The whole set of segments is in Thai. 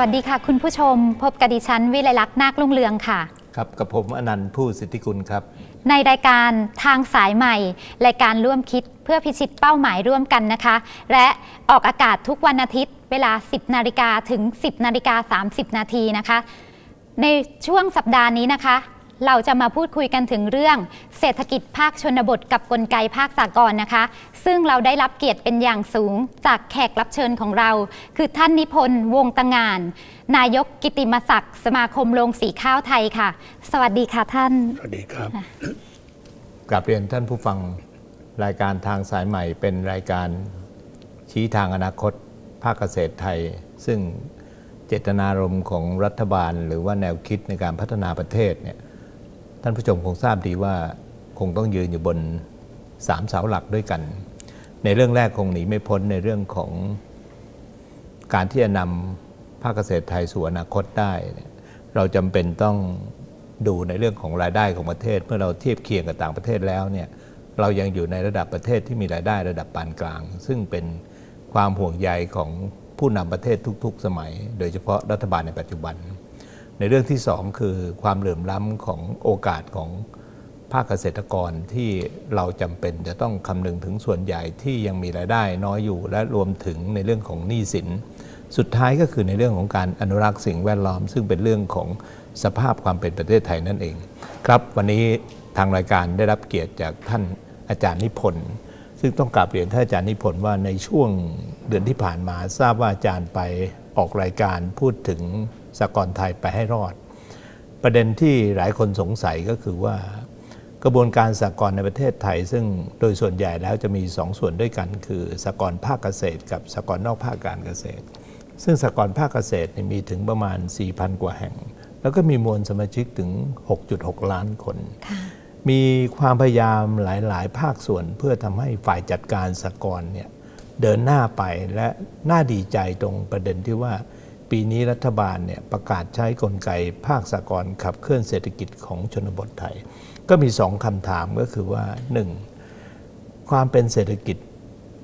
วัสดีค่ะ คุณผู้ชม พบกับดิฉันวิไลลักษณ์นาคลุ่งเรืองค่ะ ครับกับผมอนันต์ผู้สิทธิกุลครับ ในรายการทางสายใหม่ รายการร่วมคิดเพื่อพิชิตเป้าหมายร่วมกันนะคะ และออกอากาศทุกวันอาทิตย์ เวลา 10 นาฬิกาถึง 10 นาฬิกา 30 นาทีนะคะ ในช่วงสัปดาห์นี้นะคะ เราจะมาพูดคุยกันถึงเรื่องเศรษฐกิจภาคชนบทกับกลไกภาคสากลนะคะ ซึ่งเราได้รับเกียรติเป็นอย่างสูงจากแขกรับเชิญของเรา คือท่านนิพนธ์วงศ์ตงาน นายกกิติมศักดิ์สมาคมโรงสีข้าวไทยค่ะ สวัสดีค่ะท่าน สวัสดีครับกลับเรียนท่านผู้ฟังรายการทางสายใหม่เป็นรายการชี้ทางอนาคต ภาคเกษตรไทย ซึ่งเจตนารมณ์ของรัฐบาล หรือว่าแนวคิดในการพัฒนาประเทศเนี่ยท่านผู้ชมคงทราบดีว่าคงต้องยืนอยู่บนสามเสาหลักด้วยกัน ในเรื่องแรกคงหนีไม่พ้นในเรื่องของการที่จะนำภาคเกษตรไทยสู่อนาคตได้เนี่ยเราจำเป็นต้องดูในเรื่องของรายได้ของประเทศ เมื่อเราเทียบเคียงกับต่างประเทศแล้วเนี่ยเรายังอยู่ในระดับประเทศที่มีรายได้ระดับปานกลาง ซึ่งเป็นความห่วงใยของผู้นำประเทศทุก ๆ สมัย โดยเฉพาะรัฐบาลในปัจจุบัน ในเรื่องที่สองคือความเหลื่อมล้ำของโอกาสของภาคเกษตรกรที่เราจำเป็นจะต้องคำนึงถึงส่วนใหญ่ที่ยังมีรายได้น้อยอยู่และรวมถึงในเรื่องของหนี้สิน สุดท้ายก็คือในเรื่องของการอนุรักษ์สิ่งแวดล้อม ซึ่งเป็นเรื่องของสภาพความเป็นประเทศไทยนั่นเอง ครับวันนี้ทางรายการได้รับเกียรติจากท่านอาจารย์นิพนธ์ซึ่งต้องกราบเรียนท่านอาจารย์นิพนธ์ว่าในช่วงเดือนที่ผ่านมาทราบว่าอาจารย์ไปออกรายการพูดถึง สากลไทยไปให้รอด ประเด็นที่หลายคนสงสัยก็คือว่ากระบวนการสากลในประเทศไทย ซึ่งโดยส่วนใหญ่แล้วจะมีสองส่วนด้วยกันคือสากลภาคเกษตร กับสากลนอกภาคการเกษตร ซึ่งสากลภาคเกษตรเนี่ยมีถึงประมาณ 4,000 กว่าแห่ง แล้วก็มีมวลสมาชิกถึง 6.6 ล้านคน มีความพยายามหลาย ๆ ภาคส่วนเพื่อทำให้ฝ่ายจัดการสากลเนี่ยเดินหน้าไปและน่าดีใจตรงประเด็นที่ว่า ปีนี้รัฐบาลเนี่ยประกาศใช้กลไกภาคสากลขับเคลื่อนเศรษฐกิจของชนบทไทย ก็มีสองคำถามก็คือว่าหนึ่งความเป็นเศรษฐกิจ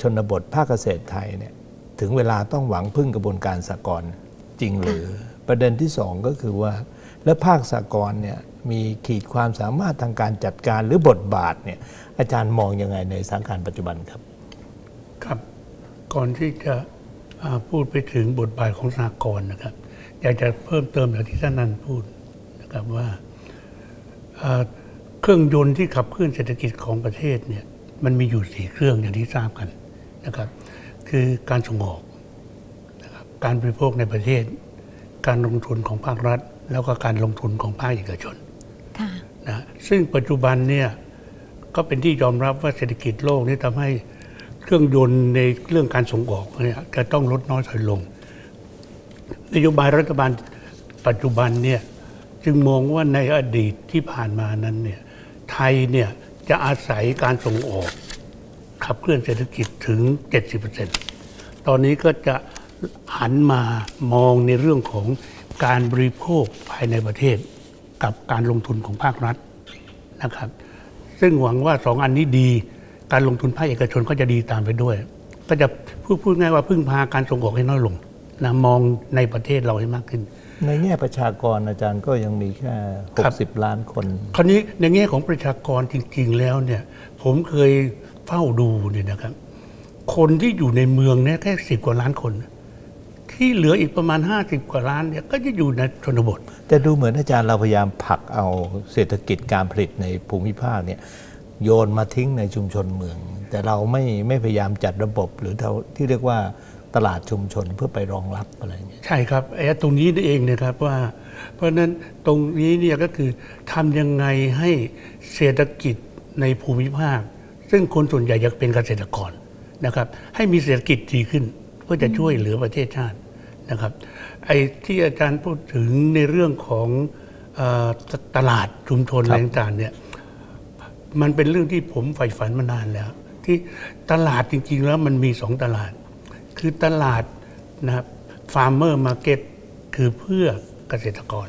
ชนบทภาคเกษตรไทยเนี่ยถึงเวลาต้องหวังพึ่งกระบวนการสากลจริงหรือ ประเด็นที่สองก็คือว่า และภาคสากลเนี่ยมีขีดความสามารถทางการจัดการหรือบทบาทเนี่ยอาจารย์มองยังไงในสถานการณ์ปัจจุบันครับ ครับ ก่อนที่จะอ่า พูดไปถึงบทบาทของสากลนะครับ อยากจะเพิ่มเติมอย่างที่ท่านนันพูดนะครับว่าอ่าเครื่องยนต์ที่ขับเคลื่อนเศรษฐกิจของประเทศเนี่ยมันมีอยู่สี่เครื่องอย่างที่ทราบกันนะครับ คือการส่งออกนะครับการบริโภคในประเทศ การลงทุนของภาครัฐ แล้วก็การลงทุนของภาคเอกชนค่ะนะซึ่งปัจจุบันเนี่ยก็เป็นที่ยอมรับว่าเศรษฐกิจโลกนี่ทำให้ เครื่องยนต์ในเรื่องการส่งออกเนี่ยจะต้องลดน้อยถอยลง นโยบายรัฐบาลปัจจุบันเนี่ยจึงมองว่าในอดีตที่ผ่านมานั้นเนี่ยไทยเนี่ยจะอาศัยการส่งออก ขับเคลื่อนเศรษฐกิจถึง 70%ตอนนี้ก็จะหันมามองในเรื่องของการบริโภคภายในประเทศ กับการลงทุนของภาครัฐนะครับ ซึ่งหวังว่าสองอันนี้ดี การลงทุนภาคเอกชนก็จะดีตามไปด้วย ก็จะพูดพูดง่ายว่าพึ่งพาการส่งออกให้น้อยลงนะมองในประเทศเราให้มากขึ้น ในแง่ประชากรอาจารย์ก็ยังมีแค่ครับ60 ล้านคน คราวนี้ในแง่ของประชากรจริง ๆ แล้วเนี่ย ผมเคยเฝ้าดูเนี่ยนะครับ คนที่อยู่ในเมืองเนี่ยแค่สิบกว่าล้านคน ที่เหลืออีกประมาณ 50 กว่าล้านเนี่ยก็จะอยู่ในชนบท แต่ดูเหมือนอาจารย์เราพยายามผลักเอาเศรษฐกิจการผลิตในภูมิภาคเนี่ย โยนมาทิ้งในชุมชนเมือง แต่เราไม่ไม่พยายามจัดระบบหรือท,ที่เรียกว่าตลาดชุมชนเพื่อไปรองรับอะไรอย่างเงี้ยใช่ครับไอ้ตรงนี้นี่เองนะครับว่า เพราะฉะนั้นตรงนี้เนี่ยก็คือทำยังไงให้เศรษฐกิจในภูมิภาค ซึ่งคนส่วนใหญ่อยากเป็นเกษตรกรนะครับ ให้มีเศรษฐกิจดีขึ้น เพื่อจะช่วยเหลือประเทศชาตินะครับไอ้ที่อาจารย์พูดถึงในเรื่องของอตตลาดชุมชนอะไรต่างๆเนี่ย มันเป็นเรื่องที่ผมใฝ่ฝันมานานแล้ว ที่ตลาดจริง ๆ แล้วมันมีสองตลาด คือตลาดนะครับฟาร์มเมอร์มาร์เก็ตคือเพื่อเกษตรกร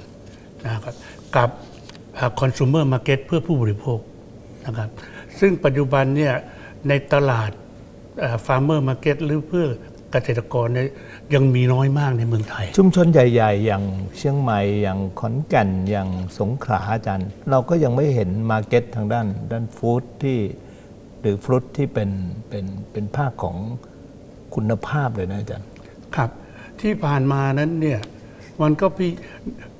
นะครับกับคอน sumer market เพื่อผู้บริโภคนะครับซึ่งปัจจุบันเนี่ยในตลาดฟาร์มเมอร์มาร์เก็ตหรือเพื่อ เกเกษตรกรเนี่ยยังมีน้อยมากในเมืองไทย ชุมชนใหญ่ๆ อย่างเชียงใหม่อย่างขอนแก่นอย่างสงขลาอาจารย์เราก็ยังไม่เห็นมาร์เก็ตทางด้านด้านฟู้ดที่หรือฟรุตที่เป็นเป็นเป็นภาคของคุณภาพเลยนะอาจารย์ครับ ที่ผ่านมานั้นเนี่ยมันก็พย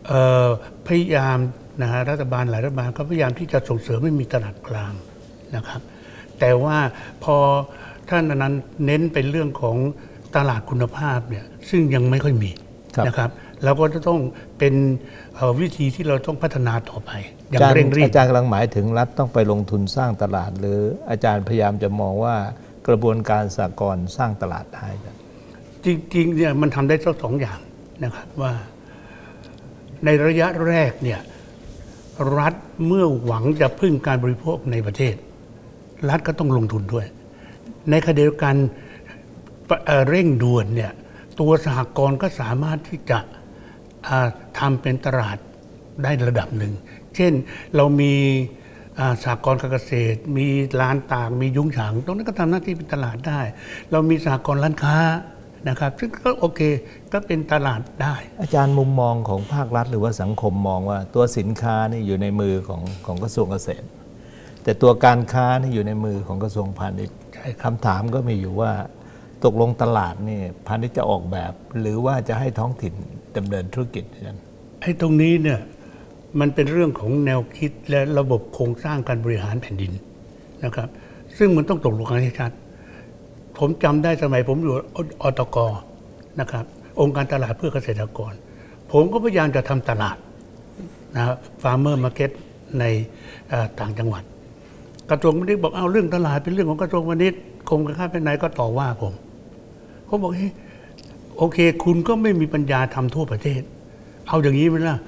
เอ่อพยายามนะฮะรัฐบาลหลายรัฐบาลก็พยายามที่จะส่งเสริมให้มีตลาดกลางนะครับ แต่ว่าพอท่านอนั้นต์เน้นเป็นเรื่องของ ตลาดคุณภาพเนี่ยซึ่งยังไม่ค่อยมีครับนะครับเราก็จะต้องเป็นเอ่อวิธีที่เราต้องพัฒนาต่อไป อย่าอางจารย์เร่งรีบอาจารย์กำลังหมายถึงรัฐต้องไปลงทุนสร้างตลาด หรืออาจารย์พยายามจะมองว่ากระบวนการสากลสร้างตลาดได้อาจารย์จริงๆเนี่ยมันทำได้ทั้งสองอย่างนะครับว่า ในระยะแรกเนี่ยรัฐเมื่อหวังจะพึ่งการบริโภคในประเทศ รัฐก็ต้องลงทุนด้วย ในขณะเดียวกันปะ เอ่อเร่งด่วนเนี่ยตัวสหกรณ์ก็สามารถที่จะอ่าทำเป็นตลาดได้ระดับหนึ่ง เช่นเรามีอ่าสหกรณ์การเกษตร มีร้านต่างมียุ้งฉางตรงนั้นก็ทำหน้าที่เป็นตลาดได้ เรามีสหกรณ์ร้านค้านะครับ ซึ่งก็โอเคก็เป็นตลาดได้ อาจารย์มุมมองของภาครัฐ หรือว่าสังคมมองว่าตัวสินค้านี่อยู่ในมือของของกระทรวงเกษตร แต่ตัวการค้านี่อยู่ในมือของกระทรวงพาณิชย์ใช่ครับคำถามก็มีอยู่ว่า ตกลงตลาดนี่พาณิชย์จะออกแบบ หรือว่าจะให้ท้องถิ่นดำเนินธุรกิจอาจารย์ไอ้ตรงนี้เนี่ยมันเป็นเรื่องของแนวคิดและระบบโครงสร้างการบริหารแผ่นดินนะครับ ซึ่งมันต้องตกลงกันให้ชัดผมจำได้สมัยผมอยู่อตกนะครับ องค์การตลาดเพื่อเกษตรกร ผมก็พยายามจะทำตลาดนะครับฟาร์มเมอร์มาร์เก็ตในต่างจังหวัด กระทรวงพาณิชย์บอกเอาเรื่องตลาดเป็นเรื่องของกระทรวงพาณิชย์กรมการค้าภายในก็ต่อว่าผม ผมบอกเฮ้ยโอเค คุณก็ไม่มีปัญญาทำทั่วประเทศ เอาอย่างนี้ไหมล่ะ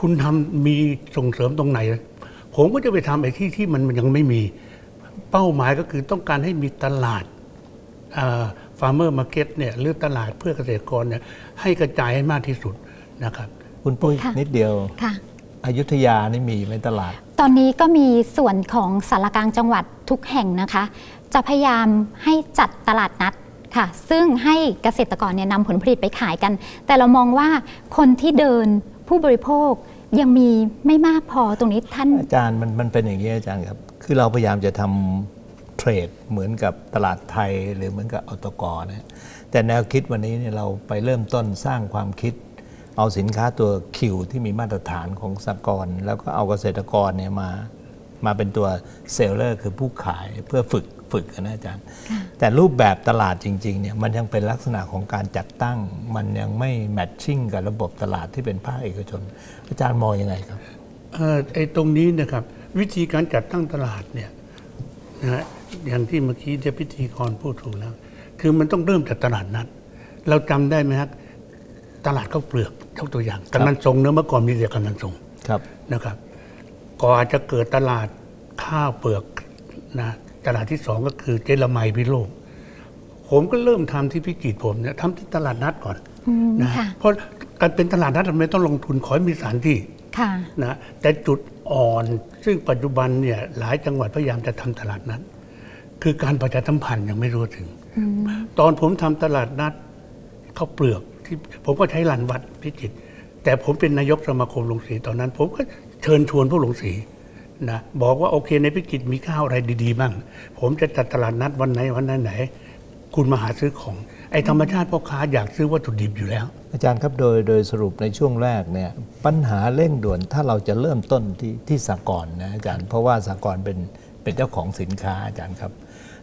คุณทำมีส่งเสริมตรงไหน ผมก็จะไปทำไอ้ที่ที่มันยังไม่มี เป้าหมายก็คือต้องการให้มีตลาดฟาร์มเมอร์มาร์เก็ตเนี่ยหรือตลาดเพื่อเกษตรกรเนี่ยให้กระจายให้มากที่สุดนะครับ คุณปุ้ยค่ะนิดเดียวค่ะอยุธยานี่มีไหมตลาด ตอนนี้ก็มีส่วนของสารกลางจังหวัดทุกแห่งนะคะ จะพยายามให้จัดตลาดนัด ค่ะ ซึ่งให้เกษตรกรเนี่ยนำผลผลิตไปขายกัน แต่เรามองว่าคนที่เดินผู้บริโภคยังมีไม่มากพอตรงนี้ท่าน อาจารย์มันมันเป็นอย่างนี้อาจารย์ครับ คือเราพยายามจะทำเทรดเหมือนกับตลาดไทยหรือเหมือนกับอตกนะแต่แนวคิดวันนี้เนี่ยเราไปเริ่มต้นสร้างความคิด เอาสินค้าตัวคิวที่มีมาตรฐานของสากลแล้วก็เอาเกษตรกรเนี่ยมา มาเป็นตัวเซลเลอร์คือผู้ขายเพื่อฝึกฝึกนะอาจารย์ แต่รูปแบบตลาดจริงๆเนี่ยมันยังเป็นลักษณะของการจัดตั้ง มันยังไม่แมทชิ่งกับระบบตลาดที่เป็นภาคเอกชน อาจารย์มองยังไงครับเอ่อไอ้ตรงนี้นะครับ วิธีการจัดตั้งตลาดเนี่ยนะฮะอย่างที่เมื่อกี้ที่พิธีกรพูดถูกแล้ว คือมันต้องเริ่มจากตลาดนัดเราจำได้ไหมครับตลาดข้าวเปลือกยกตัวอย่างกำนันทรงเนื้อะเมื่อก่อนมีแต่กำนันทรงครับนะครับ ก่อนจะเกิดตลาดข้าวเปลือกนะตลาดที่สองก็คือเจรไมพิโลก ผมก็เริ่มทำที่พิจิตรผมเนี่ยทำที่ตลาดนัดก่อนอืมนะค่ะเพราะการเป็นตลาดนัดเราไม่ต้องลงทุนขอให้มีสถานที่ค่ะนะแต่จุดอ่อนซึ่งปัจจุบันเนี่ยหลายจังหวัดพยายามจะทำตลาดนัดคือการประชาสัมพันธ์ยังไม่รู้ถึง ตอนผมทำตลาดนัดข้าวเปลือกที่ผมก็ใช้ลันวัดพิจิตรแต่ผมเป็นนายกสมาคมโรงสีตอนนั้น ผมก็ เชิญชวนพวกโรงสีนะบอกว่าโอเคในพิจิตรมีข้าวอะไรดีๆบ้างผมจะจัดตลาดนัดวันไหนวันไหนไหน คุณมาหาซื้อของไอ้ธรรมชาติพ่อค้าอยากซื้อวัตถุดิบอยู่แล้ว อาจารย์ครับโดยโดยสรุปในช่วงแรกเนี่ยปัญหาเร่งด่วนถ้าเราจะเริ่มต้นที่ที่สากลนะอาจารย์เพราะว่าสากลเป็นเป็นเจ้าของสินค้าอาจารย์ครับ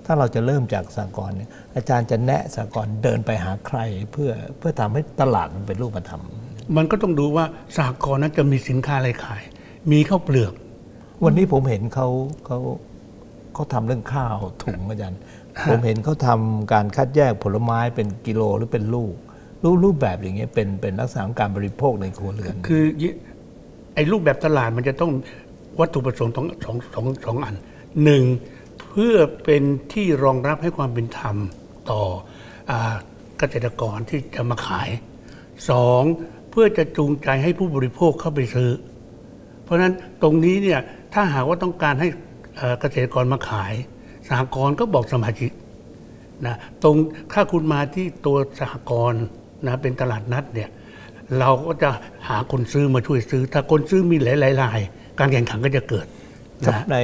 ถ้าเราจะเริ่มจากสากลเนี่ยอาจารย์จะแนะสากลเดินไปหาใครเพื่อเพื่อทำให้ตลาดมันเป็นรูปธรรมมันก็ต้องดูว่าสหกรณ์นั้นจะมีสินค้าอะไรขาย มีข้าวเปลือก วันนี้ผมเห็นเขาเขาเขาทำเรื่องข้าวถุงอาจารย์ผมเห็นเขาทำการคัดแยกผลไม้เป็นกิโลหรือเป็นลูก รูปรูปแบบอย่างเงี้ยเป็นเป็นลักษณะของการบริโภคในครัวเรือนคือไอ้รูปแบบตลาดมันจะต้องวัตถุประสงค์สองสองสองสองอันหนึ่งเพื่อเป็นที่รองรับให้ความเป็นธรรมต่ออาเกษตรกรที่จะมาขายสองเพื่อจะจูงใจให้ผู้บริโภคเข้าไปซื้อเพ ราะฉะนั้นตรงนี้เนี่ยถ้าหากว่าต้องการให้เกษตรกรมาขายสหกรณ์ก็บอกสมาชิกนะตรงถ้าคุณมาที่ตัวสหกรณ์นะเป็นตลาดนัดเนี่ยเราก็จะหาคนซื้อมาช่วยซื้อ ถ้าคนซื้อมีหลายๆราย การแข่งขันก็จะเกิดนะใน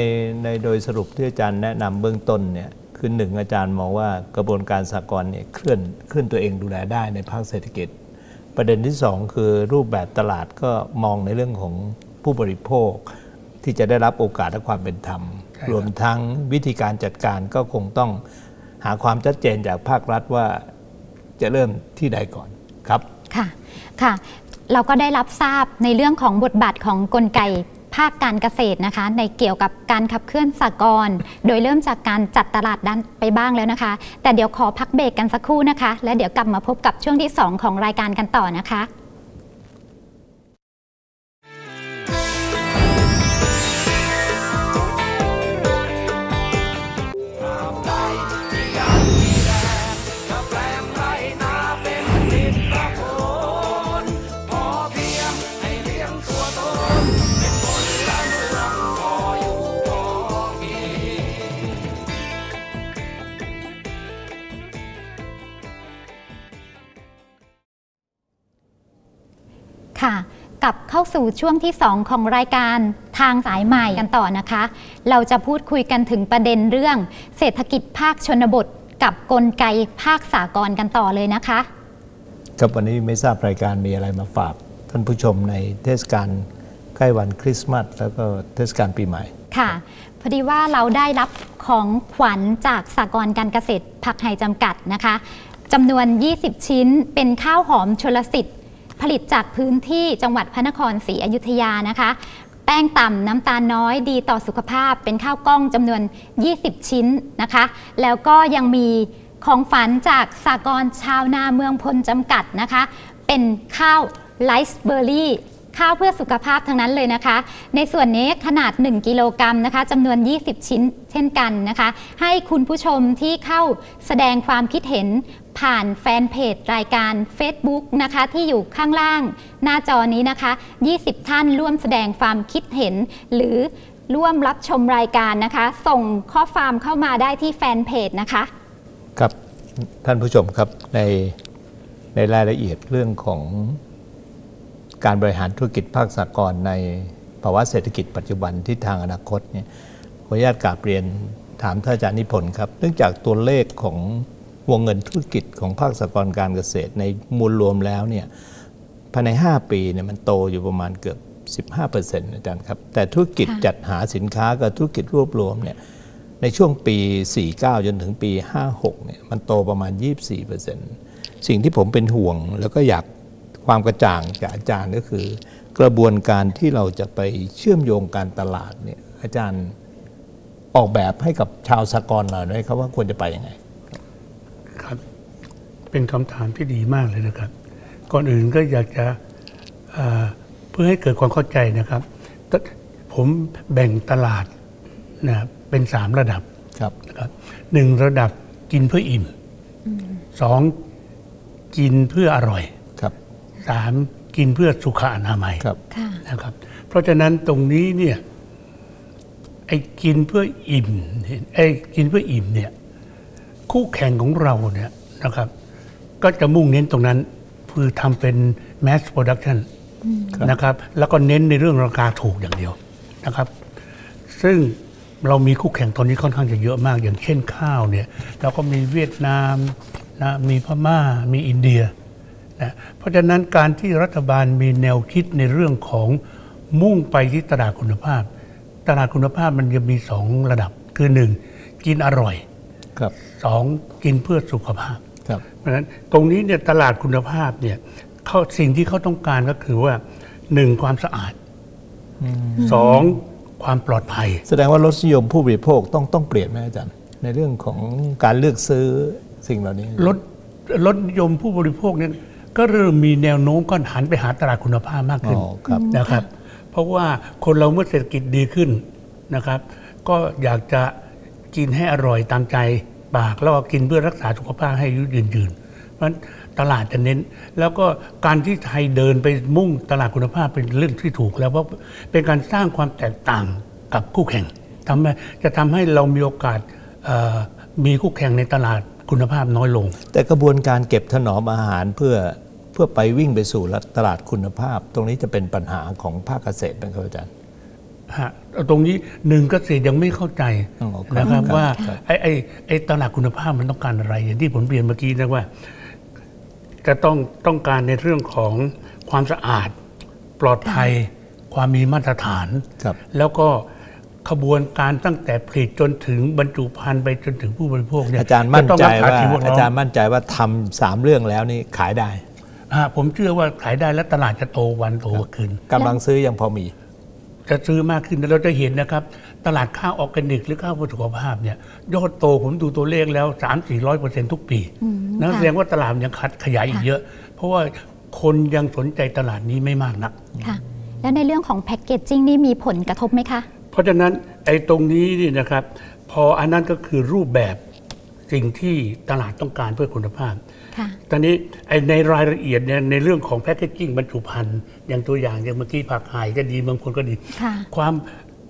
ในโดยสรุปที่อาจารย์แนะนำเบื้องต้นเนี่ยคือหนึ่งอาจารย์มองว่ากระบวนการสากลเนี่ยเคลื่อนเคลื่อนตัวเองดูแลได้ในภาคเศรษฐกิจ ประเด็นที่สองคือรูปแบบตลาดก็มองในเรื่องของ ผู้บริโภค ที่จะได้รับโอกาสและความเป็นธรรมใช่ครับรวมทั้งวิธีการจัดการก็คงต้องหาความชัดเจนจากภาครัฐว่าจะเริ่มที่ใดก่อนครับค่ะค่ะ เราก็ได้รับทราบในเรื่องของบทบาทของกลไกภาคการเกษตรนะคะ ในเกี่ยวกับการขับเคลื่อนสากลโดยเริ่มจากการจัดตลาดด้านไปบ้างแล้วนะคะ แต่เดี๋ยวขอพักเบรกกันสักครู่นะคะ และเดี๋ยวกลับมาพบกับช่วงที่ 2 ของรายการกันต่อนะคะค่ะ สู่ช่วงที่ 2 ของรายการทางสายใหม่กันต่อนะคะ เราจะพูดคุยกันถึงประเด็นเรื่อง เศรษฐกิจภาคชนบท กับกลไกภาคสากลกันต่อเลยนะคะ ครับวันนี้ไม่ทราบรายการมีอะไรมาฝากท่านผู้ชมในเทศกาลใกล้วันคริสต์มาสแล้วก็เทศกาลปีใหม่ค่ะพอดีว่าเราได้รับของขวัญจากสากลการเกษตรผักไห่จำกัดนะคะจำนวน 20 ชิ้นเป็นข้าวหอมชลสิทธิ์ ผลิตจากพื้นที่จังหวัดพระนครศรีอยุธยานะคะ แป้งต่ำน้ำตาลน้อยดีต่อสุขภาพ เป็นข้าวกล้องจำนวน 20 ชิ้นนะคะ แล้วก็ยังมีของฝันจากสากลชาวนาเมืองพลจำกัดนะคะ เป็นข้าวไลซ์เบอร์รี่ข้าวเพื่อสุขภาพทั้งนั้นเลยนะคะ ในส่วนนี้ขนาด 1 กิโลกรัมนะคะจำนวน 20 ชิ้นเช่นกันนะคะ ให้คุณผู้ชมที่เข้าแสดงความคิดเห็น ผ่านแฟนเพจรายการ Facebook นะคะที่อยู่ข้างล่างหน้าจอนี้นะคะ 20 ท่านร่วมแสดงความคิดเห็น หรือร่วมรับชมรายการนะคะ ส่งข้อความเข้ามาได้ที่แฟนเพจนะคะ ครับท่านผู้ชมครับในในรายละเอียดเรื่องของการบริหารธุรกิจภาคสากลในภาวะเศรษฐกิจปัจจุบันที่ทางอนาคตเนี่ยขออนุญาตกราบเรียนถามท่านอาจารย์นิพนธ์ครับ เนื่องจากตัวเลขของ วงเงินธุรกิจของภาคสากลการเกษตรในมูลรวมแล้วเนี่ยภายใน 5 ปีเนี่ยมันโตอยู่ประมาณเกือบ 15%อาจารย์ครับ แต่ธุรกิจค่ะจัดหาสินค้ากับธุรกิจรวบรวมเนี่ยในช่วงปี 49 จนถึงปี 56เนี่ยมันโตประมาณ 24%สิ่งที่ผมเป็นห่วงแล้วก็อยากความกระจ่างจากอาจารย์ก็คือ กระบวนการที่เราจะไปเชื่อมโยงการตลาดเนี่ยอาจารย์ออกแบบให้กับชาวสากลหน่อยไหมครับว่าควรจะไปยังไงครับ เป็นคำถามที่ดีมากเลยนะครับ ก่อนอื่นก็อยากจะเอ่อเพื่อให้เกิดความเข้าใจนะครับตผมแบ่งตลาดนะเป็นสามระดับครับนะครับหนึ่งระดับกินเพื่ออิ่มสองกินเพื่ออร่อยครับสามกินเพื่อสุขอนามัยครับค่ะนะครับ เพราะฉะนั้นตรงนี้เนี่ยไอ้กินเพื่ออิ่มเนี่ยไอ้กินเพื่ออิ่มเนี่ยคู่แข่งของเราเนี่ยนะครับ ก็จะมุ่งเน้นตรงนั้นคือทำเป็น mass production ครับนะครับ แล้วก็เน้นในเรื่องราคาถูกอย่างเดียวนะครับ ซึ่งเรามีคู่แข่งตอนนี้ค่อนข้างจะเยอะมาก อย่างเช่นข้าวเนี่ย เราก็มีเวียดนามนะมีพม่ามีอินเดียนะเพราะฉะนั้นการที่รัฐบาลมีแนวคิดในเรื่องของมุ่งไปที่ตลาดคุณภาพ ตลาดคุณภาพมันจะมีสองระดับคือหนึ่งกินอร่อยครับสองกินเพื่อสุขภาพค รับเพราะฉะนั้นตรงนี้เนี่ยตลาดคุณภาพเนี่ยเขาสิ่งที่เขาต้องการก็คือว่าหนึ่งความสะอาดสองความปลอดภัย แสดงว่ารสนิยมผู้บริโภคต้องต้องเปลี่ยนไหมอาจารย์ ในเรื่องของการเลือกซื้อสิ่งเหล่านี้ลดลดนิยมผู้บริโภคเนี่ยก็เริ่มมีแนวโน้มก็หันไปหาตลาดคุณภาพมากขึ้นอ๋อครับนะครับ เพราะว่าคนเราเมื่อเศรษฐกิจดีขึ้นนะครับ ก็อยากจะกินให้อร่อยตามใจ ปากแล้วก็กินเพื่อรักษาสุขภาพให้ยุยืนยืนเพราะฉะนั้นตลาดจะเน้น แล้วก็การที่ไทยเดินไปมุ่งตลาดคุณภาพเป็นเรื่องที่ถูกแล้วเพราะเป็นการสร้างความแตกต่างกับคู่แข่งทำให้จะทำให้เรามีโอกาสมีคู่แข่งในตลาดคุณภาพน้อยลง แต่กระบวนการเก็บถนอมอาหารเพื่อเพื่อไปวิ่งไปสู่ตลาดคุณภาพ ตรงนี้จะเป็นปัญหาของภาคเกษตรนครับอาจารย์ ฮะตรงนี้หนึ่งเกษตรยังไม่เข้าใจอ๋อครับนะครับครับว่าครับไอ้ไอ้ไอ้ตลาดคุณภาพมันต้องการอะไรอย่างที่ผมเรียนเมื่อกี้นะว่า จะต้องต้องการในเรื่องของความสะอาด ปลอดภัย ความมีมาตรฐานครับแล้วก็ขบวนการตั้งแต่ผลิตจนถึงบรรจุภัณฑ์ไปจนถึงผู้บริโภคเนี่ยอาจารย์มั่นะต้องใจรักษว่าสิ่งแวดล้อาอมจารย์มั่นใจว่าทำสามเรื่องแล้วนี่ขายได้อ่าผมเชื่อว่าขายได้และตลาดจะโตวันโตขึ้นกำลังซื้อยังพอมี จะซื้อมากขึ้นแล้วเราจะเห็นนะครับ ตลาดข้าวออร์แกนิก หรือข้าวเพื่อสุขภาพเนี่ยยอดโตผมดูตัวเลขแล้ว 3 4 0 0เปอร์เซ็นต์ทุกปีนั่นค่ะแสดงว่าตลาดยังคัดขยายอีกค่ะเยอะ เพราะว่าคนยังสนใจตลาดนี้ไม่มากนักค่ะแล้วในเรื่องของแพ็กเกจจิ้งนี่มีผลกระทบไหมคะ เพราะฉะนั้นไอ้ตรงนี้นี่นะครับ พออันนั้นก็คือรูปแบบ สิ่งที่ตลาดต้องการเพื่อคุณภาพค่ะตอนนี้ไอ้ในรายละเอียดเนี่ยในเรื่องของแพคเกจจิ้งบรรจุภัณฑ์อย่างตัวอย่างอย่างเมื่อกี้ผักหายก็ดีบางคนก็ดีค่ะความ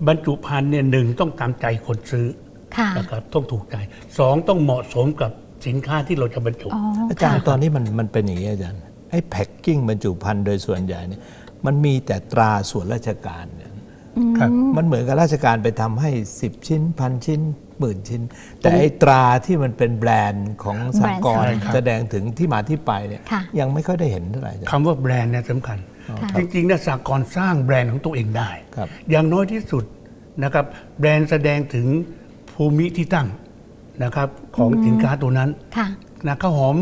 บรรจุภัณฑ์เนี่ยหนึ่งต้องตามใจคนซื้อค่ะนะครับต้องถูกใจสองต้องเหมาะสมกับสินค้าที่เราจะบรรจุอ๋ออาจารย์ค่ะตอนนี้มันมันเป็นอย่างนี้อาจารย์ไอ้แพ็กกิ้งบรรจุภัณฑ์โดยส่วนใหญ่เนี่ยมันมีแต่ตราส่วนราชการเนี่ยครับมันเหมือนกับราชการไปทำให้ 10 ชิ้นพันชิ้น หมื่นชิ้น แต่ไอ้ตราที่มันเป็นแบรนด์ของสากลใช่ครับแสดงถึงที่มาที่ไปเนี่ยค่ะยังไม่ค่อยได้เห็นเท่าไหร่อาจารย์คำว่าแบรนด์เนี่ยสำคัญค่ะจริงๆเนี่ยสากลสร้างแบรนด์ของตัวเองได้ครับอย่างน้อยที่สุดนะครับแบรนด์แสดงถึงภูมิที่ตั้งนะครับของสินค้าตัวนั้นค่ะนะข้าวหอม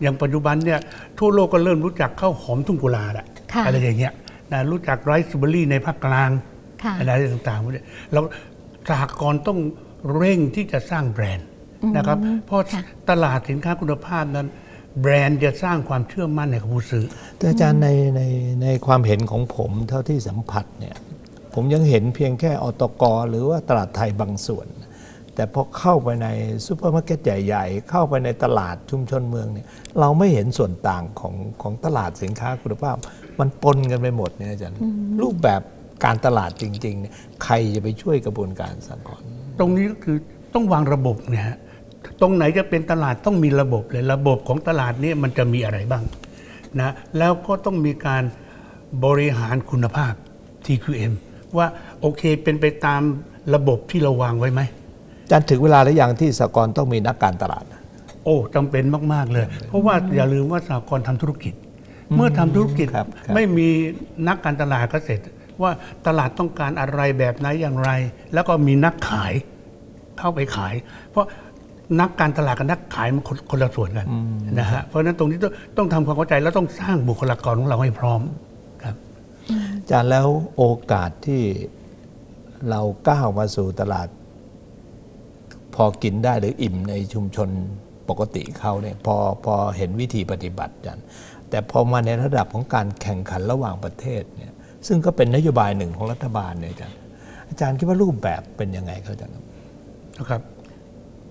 อย่างปัจจุบันเนี่ยทั่วโลกก็เริ่มรู้จักข้าวหอมทุ่งกุลาละค่ะอะไรอย่างเงี้ยนะรู้จักไรซ์เบอร์รี่ในภาคกลางค่ะอะไรต่างๆพวกนี้เราสหกรณ์ต้อง เร่งที่จะสร้างแบรนด์นะครับเพราะค่ะตลาดสินค้าคุณภาพนั้น แบรนด์จะสร้างความเชื่อมั่นให้กับผู้ซื้อแต่อาจารย์ในในในความเห็นของผมเท่าที่สัมผัสเนี่ยผมยังเห็นเพียงแค่อตกหรือว่าตลาดไทยบางส่วน แต่พอเข้าไปในซูเปอร์มาร์เก็ตใหญ่ๆ เข้าไปในตลาดชุมชนเมืองเนี่ยเราไม่เห็นส่วนต่างของของตลาดสินค้าคุณภาพ มันปนกันไปหมดเนี่ยอาจารย์รูปแบบการตลาดจริงๆเนี่ยใครจะไปช่วยกระบวนการสากล ตรงนี้ก็คือต้องวางระบบเนี่ยฮะตรงไหนจะเป็นตลาดต้องมีระบบเลยระบบของตลาดนี้มันจะมีอะไรบ้างนะแล้วก็ต้องมีการบริหารคุณภาพ TQM ว่าโอเคเป็นไปตามระบบที่เราวางไว้ไหมอาจารย์ถึงเวลาหรือยังที่สากลต้องมีนักการตลาด โอ้จำเป็นมาก ๆ เลย เพราะว่าอย่าลืมว่าสหกรณ์ทำธุรกิจ เมื่อทำธุรกิจครับครับไม่มีนักการตลาดก็เสร็จ ว่าตลาดต้องการอะไรแบบไหนอย่างไร แล้วก็มีนักขายเข้าไปขาย เพราะนักการตลาดกับนักขายมันคนคนละส่วนกันนะฮะเพราะฉะนั้นตรงนี้ต้องต้องทำความเข้าใจแล้วต้องสร้างบุคลากรของเราให้พร้อมครับอาจารย์แล้วโอกาสที่เราก้าวมาสู่ตลาด พอกินได้หรืออิ่มในชุมชนปกติเขาเนี่ยพอพอเห็นวิธีปฏิบัติกันแต่พอมาในระดับของการแข่งขันระหว่างประเทศเนี่ย ซึ่งก็เป็นนโยบายหนึ่งของรัฐบาลเนี่ยอาจารย์อาจารย์คิดว่ารูปแบบเป็นยังไงครับอาจารย์ครับนะครับ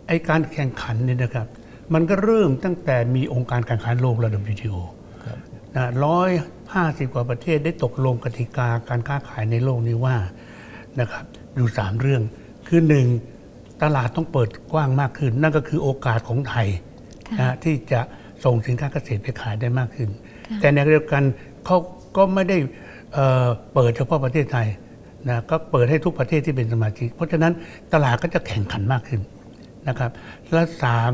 ไอการแข่งขันเนี่ยนะครับ มันก็เริ่มตั้งแต่มีองค์การการค้าโลกระดับ WTO ครับนะร้อยห้าสิบกว่าประเทศได้ตกลงกติกาการค้าขายในโลกนี้ว่านะครับอยู่สามเรื่อง คือหนึ่งตลาดต้องเปิดกว้างมากขึ้น นั่นก็คือโอกาสของไทยค่ะนะที่จะส่งสินค้าเกษตรไปขายได้มากขึ้น แต่ในขณะเดียวกันเขาก็ไม่ได้ เเปิดเฉพาะประเทศไทยนะก็เปิดให้ทุกประเทศที่เป็นสมาชิก เพราะฉะนั้นตลาดก็จะแข่งขันมากขึ้นนะครับ และสาม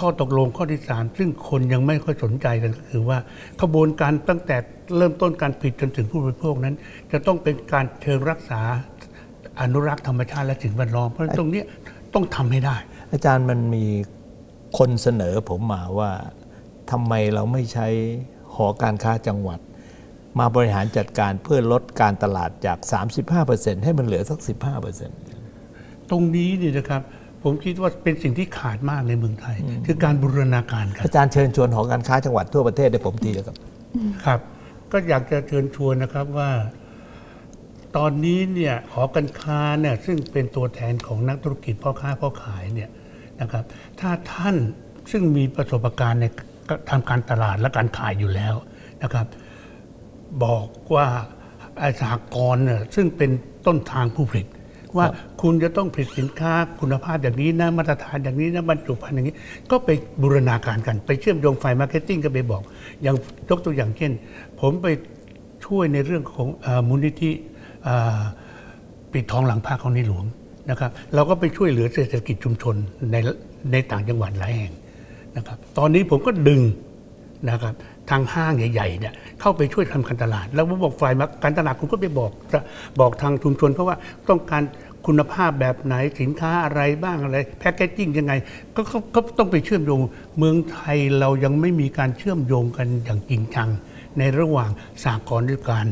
ข้อตกลงข้อที่สามซึ่งคนยังไม่ค่อยสนใจกันก็คือว่าขบวนการตั้งแต่เริ่มต้นการผลิตจนถึงผู้บริโภคนั้น จะต้องเป็นการเชิงรักษาอนุรักษ์ธรรมชาติและสิ่งแวดล้อมเพราะฉะนั้นตรงนี้ต้องทำให้ได้ อาจารย์มันมีคนเสนอผมมาว่าทำไมเราไม่ใช้หอการค้าจังหวัด มาบริหารจัดการเพื่อลดการตลาดจาก 35%ให้มันเหลือสัก 15%ตรงนี้นี่นะครับผมคิดว่าเป็นสิ่งที่ขาดมากในเมืองไทย คือการบูรณาการกันอาจารย์เชิญชวนหอการค้าจังหวัดทั่วประเทศได้ผมทีแล้วครับ ครับ ก็อยากจะเชิญชวนนะครับว่า ตอนนี้เนี่ยหอการค้าเนี่ยซึ่งเป็นตัวแทนของนักธุรกิจพ่อค้าพ่อขายเนี่ยนะครับ ถ้าท่านซึ่งมีประสบการณ์ในทำการตลาดและการขายอยู่แล้วนะครับ บอกว่าไอ้สหกรณ์เนี่ยซึ่งเป็นต้นทางผู้ผลิต ว่าครับคุณจะต้องผลิตสินค้าคุณภาพอย่างนี้นะมาตรฐานอย่างนี้นะบรรจุภัณฑ์อย่างนี้ ก็ไปบูรณาการกัน ไปเชื่อมโยงฝ่ายมาร์เก็ตติ้งก็ไปบอก อย่างยกตัวอย่างเช่น ผมไปช่วยในเรื่องของเออมูลนิธิเอ่อปิดทองหลังพระของในหลวงนะครับ เราก็ไปช่วยเหลือเศรษฐกิจชุมชนในในต่างจังหวัดหลายแห่งนะครับ ตอนนี้ผมก็ดึงนะครับ ทางห้างใหญ่ๆเนี่ยเข้าไปช่วยทำการตลาด แล้วผมบอกฝ่ายการตลาดคุณก็ไปบอกบอกทางชุมชนเพราะว่าต้องการคุณภาพแบบไหนสินค้าอะไรบ้างอะไร แพคเกจจิ้งยังไงก็ก็ก็ต้องไปเชื่อมโยง เมืองไทยเรายังไม่มีการเชื่อมโยงกันอย่างจริงจัง ในระหว่างสากลด้วยกัน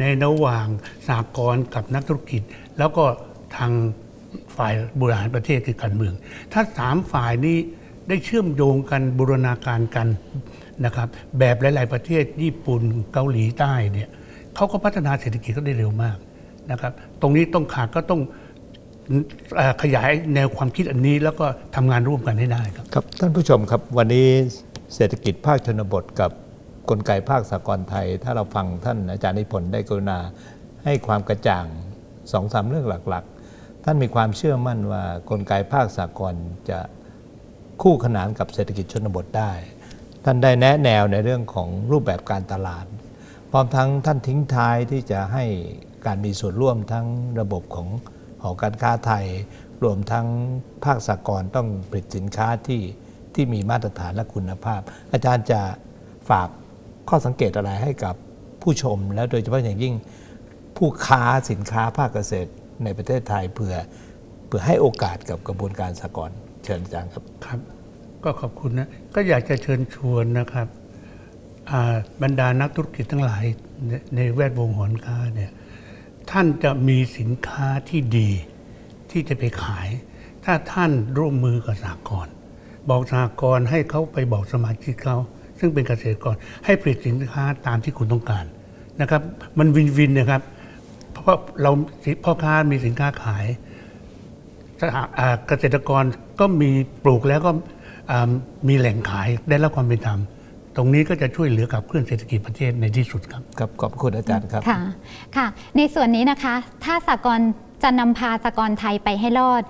ในระหว่างสากลกับนักธุรกิจ แล้วก็ทางฝ่ายบริหารประเทศคือการเมือง ถ้าสามฝ่ายนี้ได้เชื่อมโยงกันบูรณาการกัน นะครับแบบหลาย ๆ ประเทศญี่ปุ่นเกาหลีใต้เนี่ยเขาก็พัฒนาเศรษฐกิจเขาได้เร็วมากนะครับ ตรงนี้ต้องขาดก็ต้องขยายแนวความคิดอันนี้แล้วก็ทำงานร่วมกันให้ได้ครับครับ ท่านผู้ชมครับวันนี้เศรษฐกิจภาคชนบทกับกลไกภาคสากลไทย ถ้าเราฟังท่านอาจารย์นิพนธ์ได้กรุณา ให้ความกระจ่างสองสามเรื่องหลักๆ ท่านมีความเชื่อมั่นว่ากลไกภาคสากลจะคู่ขนานกับเศรษฐกิจชนบทได้ ท่านได้แนะแนวในเรื่องของรูปแบบการตลาด พร้อมทั้งท่านทิ้งท้ายที่จะให้การมีส่วนร่วมทั้งระบบของหอการค้าไทย รวมทั้งภาคสากลต้องผลิตสินค้าที่ที่มีมาตรฐานและคุณภาพ อาจารย์จะฝากข้อสังเกตอะไรให้กับผู้ชม และโดยเฉพาะอย่างยิ่งผู้ค้าสินค้าภาคเกษตรในประเทศไทยเพื่อเพื่อให้โอกาสกับกระบวนการสากลเชิญอาจารย์ครับครับ ก็ขอบคุณนะ ก็อยากจะเชิญชวนนะครับบรรดานักธุรกิจทั้งหลายในแวดวงหอนค้าเนี่ยท่านจะมีสินค้าที่ดีที่จะไปขาย ถ้าท่านร่วมมือกับสากลบอกสากลให้เขาไปบอกสมาชิกเขาซึ่งเป็นเกษตรกรให้ผลิตสินค้าตามที่คุณต้องการนะครับ มันวินวินนะครับ เพราะเราพ่อค้ามีสินค้าขายเกษตรกรก็มีปลูกแล้วก็ มีแหล่งขายได้รับความเป็นธรรมตรงนี้ก็จะช่วยเหลือกับเคลื่อนเศรษฐกิจประเทศในที่สุดครับครับขอบคุณอาจารย์ครับค่ะค่ะ ในส่วนนี้นะคะ ถ้าสากลจะนำพาสากลไทยไปให้รอด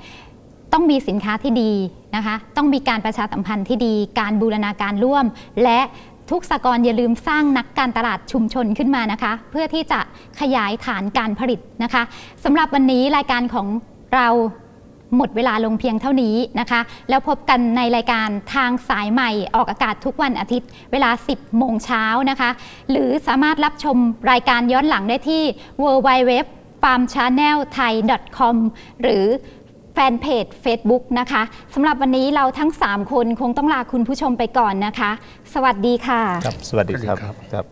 ต้องมีสินค้าที่ดีนะคะ ต้องมีการประชาสัมพันธ์ที่ดี การบูรณาการร่วม และทุกสากลอย่าลืมสร้างนักการตลาดชุมชนขึ้นมานะคะ เพื่อที่จะขยายฐานการผลิตนะคะสำหรับวันนี้รายการของเรา หมดเวลาลงเพียงเท่านี้นะคะ แล้วพบกันในรายการทางสายใหม่ออกอากาศทุกวันอาทิตย์ เวลา 10 โมงเช้านะคะ หรือสามารถรับชมรายการย้อนหลังได้ที่ www farmchannelthai.com หรือแฟนเพจ Facebook นะคะสำหรับวันนี้เราทั้ง 3 คนคงต้องลาคุณผู้ชมไปก่อนนะคะ สวัสดีค่ะ ครับ สวัสดีครับสวัสดีครับครับ